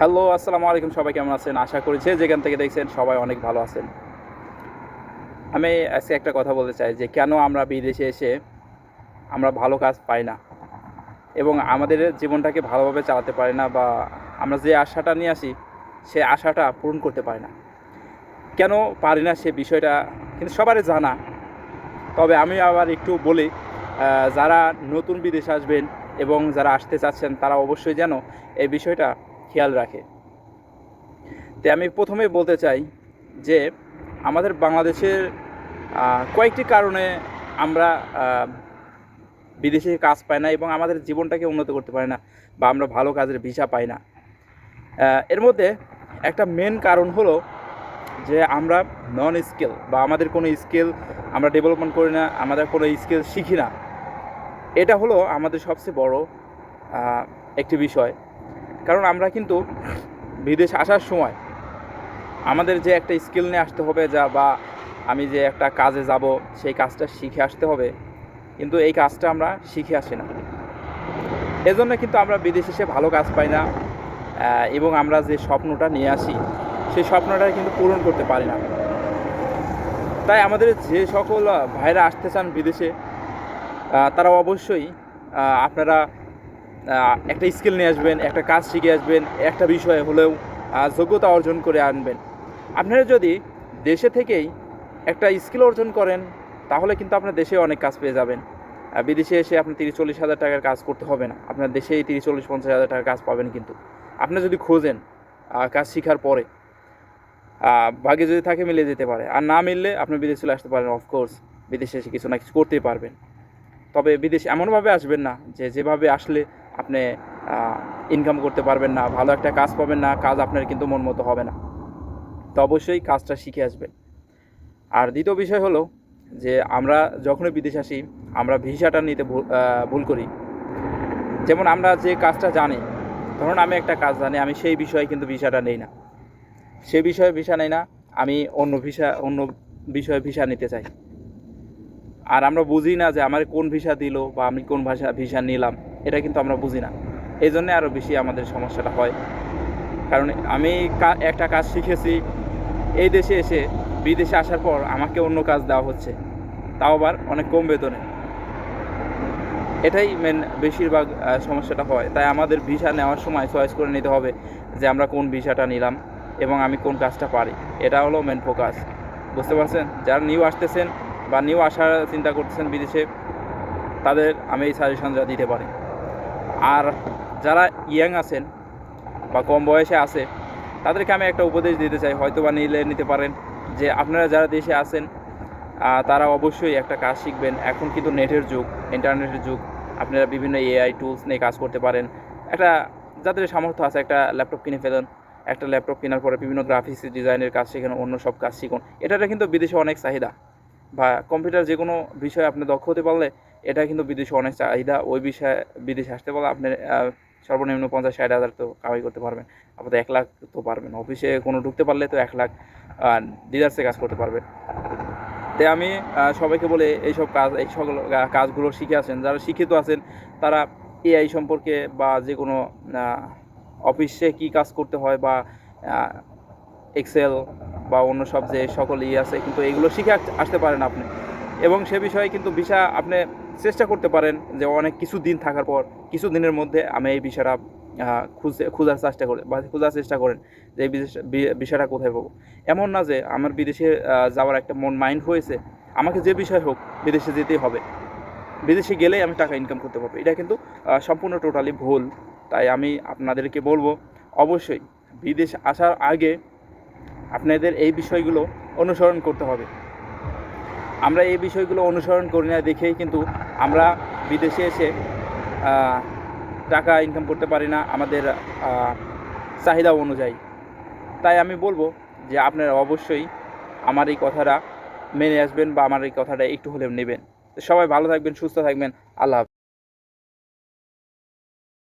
Hello, আসসালামু আলাইকুম, সবাই কেমন আছেন? আশা করি যে যেখান থেকে দেখছেন সবাই অনেক ভালো আছেন। আমি আজকে একটা কথা বলতে চাই যে কেন আমরা বিদেশে এসে আমরা ভালো কাজ পাই না? এবং আমাদের জীবনটাকে ভালোভাবে চালাতে পারি না বা আমরা যে আশাটা নিয়ে আসি, সে আশাটা পূরণ করতে পারি না। কেন পারি না সে বিষয়টা কিন্তু সবারই জানা। তবে আমি আবার একটু বলি যারা নতুন বিদেশে আসবেন এবং যারা আসতে চাচ্ছেন, তারা অবশ্যই যেন এই বিষয়টা খেয়াল রাখে। তো আমি প্রথমে বলতে চাই যে, আমাদের বাংলাদেশের কয়েকটি কারণে আমরা বিদেশে কাজ পাই না এবং আমাদের জীবনটাকে উন্নত করতে পারি না বা আমরা ভালো কাজের ভিসা পাই না। এর মধ্যে একটা মেন কারণ হলো যে, আমরা নন স্কিল বা আমাদের কোনো স্কিল আমরা ডেভেলপমেন্ট করি না আমাদের কোনো স্কিল শিখি না। এটা হলো আমাদের সবচেয়ে বড় একটি বিষয়। কারণ আমরা কিন্তু বিদেশ আসার সময় আমাদের যে একটা স্কিল নিয়ে আসতে হবে যা বা আমি যে একটা কাজে যাব, সেই কাজটা শিখে আসতে হবে। কিন্তু এই কাজটা আমরা শিখে আসি না। এজন্য কিন্তু আমরা বিদেশে এসে ভালো কাজ পাই না এবং আমরা যে স্বপ্নটা নিয়ে আসি, সেই স্বপ্নটা কিন্তু পূরণ করতে পারি না। তাই আমাদের যে সকল ভাইরা আসতে চান বিদেশে তারা অবশ্যই আপনারা একটা স্কিল নিয়ে আসবেন, একটা কাজ শিখে আসবেন, একটা বিষয়ে হলেও যোগ্যতা অর্জন করে আনবেন। আপনারা যদি দেশে থেকেই একটা স্কিল অর্জন করেন, তাহলে কিন্তু আপনার দেশে অনেক কাজ পেয়ে যাবেন। বিদেশে এসে আপনার তিরিশ চল্লিশ হাজার টাকার কাজ করতে হবে না। আপনার দেশেই তিরিশ চল্লিশ পঞ্চাশ হাজার টাকার কাজ পাবেন কিন্তু। আপনি যদি খোঁজেন কাজ শেখার পরে ভাগ্যে যদি থাকে মিলে যেতে পারে। আর না মিললে আপনি বিদেশে চলে আসতে পারেন অফকোর্স বিদেশে এসে কিছু না কিছু করতেই পারবেন। তবে বিদেশে এমনভাবে আসবেন না যে যেভাবে আসলে আপনি ইনকাম করতে পারবেন না, ভালো একটা কাজ পাবেন না, কাজ আপনার কিন্তু মন মতো হবে না। তো অবশ্যই কাজটা শিখে আসবেন। আর দ্বিতীয় বিষয় হলো যে আমরা যখনই বিদেশে আসি, আমরা ভিসাটা নিতে ভুল- করি। যেমন আমরা যে কাজটা জানি, ধরুন আমি একটা কাজ জানি, আমি সেই বিষয়ে কিন্তু ভিসাটা নেই না। সে বিষয়ে ভিসা নেই না, আমি অন্য ভিসা, অন্য বিষয়ে ভিসা নিতে চাই। আর আমরা বুঝি না যে আমার কোন ভিসা দিল বা আমি কোন ভাষা, ভিসা নিলাম। এটা কিন্তু আমরা বুঝি না। এই জন্যে আরও বেশি আমাদের সমস্যাটা হয়। কারণ আমি একটা কাজ শিখেছি, এই দেশে এসে বিদেশে আসার পর আমাকে অন্য কাজ দেওয়া হচ্ছে। তাও আবার অনেক কম বেতনে। এটাই মেন বেশিরভাগ সমস্যাটা হয়। তাই আমাদের ভিসা নেওয়ার সময় চয়েস করে নিতে হবে যে আমরা কোন ভিসাটা নিলাম এবং আমি কোন কাজটা পারি। এটা হলো মেন ফোকাস বুঝতে পারছেন? যারা নিউ আসতেছেন বা নিউ আসার চিন্তা করতেছেন বিদেশে, তাদের আমি এই সাজেশনটা দিতে পারি। আর যারা ইয়াং আছেন বা কম বয়সে আছে, তাদেরকে আমি একটা উপদেশ দিতে চাই হয়তো বা নিলে নিতে পারেন যে আপনারা যারা দেশে আছেন তারা অবশ্যই একটা কাজ শিখবেন। এখন কিন্তু নেটের যুগ, ইন্টারনেটের যুগ, আপনারা বিভিন্ন এআই টুলস নিয়ে কাজ করতে পারেন। একটা যাদের সামর্থ্য আছে, একটা ল্যাপটপ কিনে ফেলেন, একটা ল্যাপটপ কেনার পরে বিভিন্ন গ্রাফিক্স ডিজাইনের কাজ শিখুন, অন্য সব কাজ শিখুন। এটাটা কিন্তু বিদেশে অনেক চাহিদা। বা কম্পিউটার যে কোনো বিষয়ে আপনি দক্ষ হতে পারলে এটা কিন্তু বিদেশে অনেক চাহিদা, ওই বিষয়ে বিদেশে আসতে পারলে আপনি সর্বনিম্ন পঞ্চাশ ষাট হাজার তো কামাই করতে পারবেন। আপাতত এক লাখ তো পারবেন। অফিসে কোনো ঢুকতে পারলে তো এক লাখ ডিলার্সে কাজ করতে পারবেন। তাই আমি সবাইকে বলে, এইসব কাজ এই সকল কাজগুলো শিখে আছেন যারা শিক্ষিত আছেন, তারা এআই সম্পর্কে বা যে কোনো অফিসে কী কাজ করতে হয় বা এক্সেল বা অন্য সব যে সকল ই আছে, কিন্তু এগুলো শিখে আসতে পারেন আপনি। এবং সে বিষয়ে কিন্তু ভিসা আপনি চেষ্টা করতে পারেন যে অনেক কিছু দিন থাকার পর, কিছু দিনের মধ্যে আমি এই বিষয়টা খুঁজে খোঁজার চেষ্টা করে বা খোঁজার চেষ্টা করেন যে এই বিষয়টা কোথায় পাবো। এমন না যে আমার বিদেশে যাওয়ার একটা মন মাইন্ড হয়েছে, আমাকে যে বিষয় হোক বিদেশে যেতেই হবে। বিদেশে গেলেই আমি টাকা ইনকাম করতে পারব। এটা কিন্তু সম্পূর্ণ টোটালি ভুল। তাই আমি আপনাদেরকে বলব, অবশ্যই বিদেশ আসার আগে আপনাদের এই বিষয়গুলো অনুসরণ করতে হবে। আমরা এই বিষয়গুলো অনুসরণ করি না দেখেই কিন্তু আমরা বিদেশে এসে টাকা ইনকাম করতে পারি না আমাদের চাহিদা অনুযায়ী। তাই আমি বলব যে আপনারা অবশ্যই আমার এই কথাটা মেনে আসবেন বা আমার এই কথাটা একটু হলেও নেবেন। সবাই ভালো থাকবেন, সুস্থ থাকবেন। আল্লাহ